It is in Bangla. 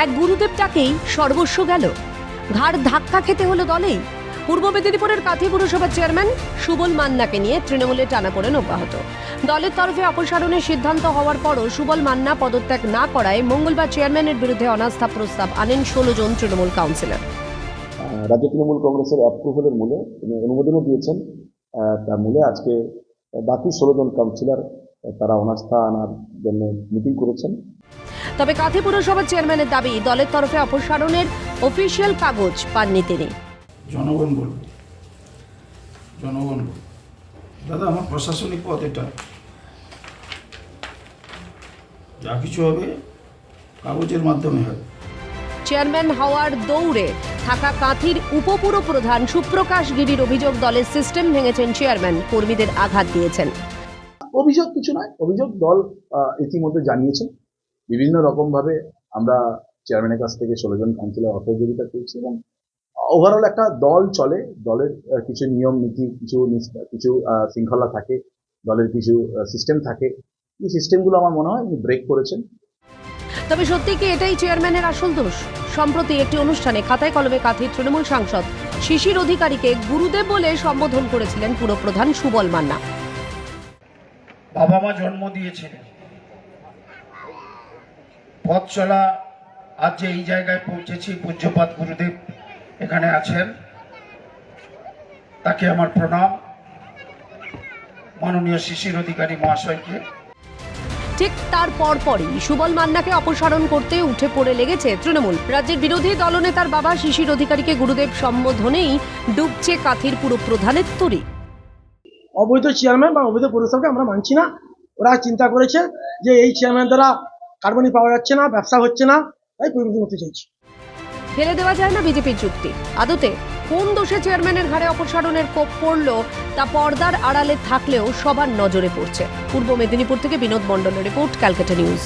এক গুরুদেব ডাকেই সর্বস্ব গেল। ঘাড় ধাক্কা খেতে হলো দলেই। পূর্ব মেদিনীপুরের কাথি পুরসভার চেয়ারম্যান সুবল মান্নাকে নিয়ে তৃণমূলে টানাপোড়েন অব্যাহত। দলের তরফে অপসারণের সিদ্ধান্ত হওয়ার পরও সুবল মান্না পদত্যাগ না করায় মঙ্গলবার চেয়ারম্যানের বিরুদ্ধে অনাস্থা প্রস্তাব আনেন ষোলো জন তৃণমূল কাউন্সিলর। রাজ্য তৃণমূল কংগ্রেসের অ্যাপ্রুভালের মূলে তিনি অনুমোদনও দিয়েছেন। তার মূলে আজকে বাকি ষোলো জন কাউন্সিলর, তারা অনাস্থা আনার জন্য মিটিং করেছেন। তবে কাথি পুরসভার চেয়ারম্যানের দাবি দলের তরফে অপসারণের অফিসিয়াল কাগজ পাননি তিনি। জনগণ বলবে জনগণ দাদা আমার প্রশাসনিক পদ এটা। যা কিছু হবে কাগজের মাধ্যমে হবে। চেয়ারম্যান হওয়ার দৌড়ে থাকা কাঁথির উপপুর প্রধান সুপ্রকাশ গিরির অভিযোগ দলের সিস্টেম ভেঙেছেন চেয়ারম্যান কর্মীদের আঘাত দিয়েছেন। অভিযোগ কিছু নয় অভিযোগ দল ইতিমধ্যে জানিয়েছেন। বিভিন্ন রকমভাবে আমরা চেয়ারম্যানের কাছ থেকে ষোলো জন কাউন্সিলর অসহযোগিতা পেয়েছি এবং ওভারঅল একটা দল চলে দলের কিছু নিয়ম নীতি কিছু কিছু আহ, শৃঙ্খলা থাকে দলের কিছু সিস্টেম থাকে। এই সিস্টেমগুলো আমার মনে হয় ব্রেক করেছেন। তবে সত্যি কি এটাই চেয়ারম্যানের আসল দোষ? সম্প্রতি একটি অনুষ্ঠানে খাতায় কলমে কাঁথির তৃণমূল সাংসদ শিশির অধিকারীকে গুরুদেব বলে সম্বোধন করেছিলেন পুরপ্রধান সুবল মান্না। বাবা মা জন্ম দিয়েছিলেন। পথ চলা আজ যে এই জায়গায় পৌঁছেছি পূজ্যপাত গুরুদেব এখানে আছেন। তাকে আমার প্রণাম। মাননীয় শিশির অধিকারী মহাশয়কে। ঠিক তার পরপরই সুবল মান্নাকে অপসারণ করতে উঠে পড়ে লেগেছে তৃণমূল। রাজ্যের বিরোধী দলনেতার বাবা শিশির অধিকারীকে গুরুদেব সম্বোধনেই ডুবছে কাথির পুরপ্রধানের তরি। অবৈধ চেয়ারম্যান বা অবৈধ পৌরসভাকে আমরা মানছি না। ওরা চিন্তা করেছে যে এই চেয়ারম্যান দ্বারা কার্বনি পাওয়া যাচ্ছে না, ব্যবসা হচ্ছে না, তাই পরিবর্তন করতে চাইছি। ফেলে দেওয়া যায় না বিজেপির যুক্তি। আদতে কোন দোষে চেয়ারম্যানের ঘাড়ে অপসারণের কোপ পড়ল, তা পর্দার আড়ালে থাকলেও সবার নজরে পড়ছে। পূর্ব মেদিনীপুর থেকে বিনোদ মণ্ডলের রিপোর্ট, ক্যালকাটা নিউজ।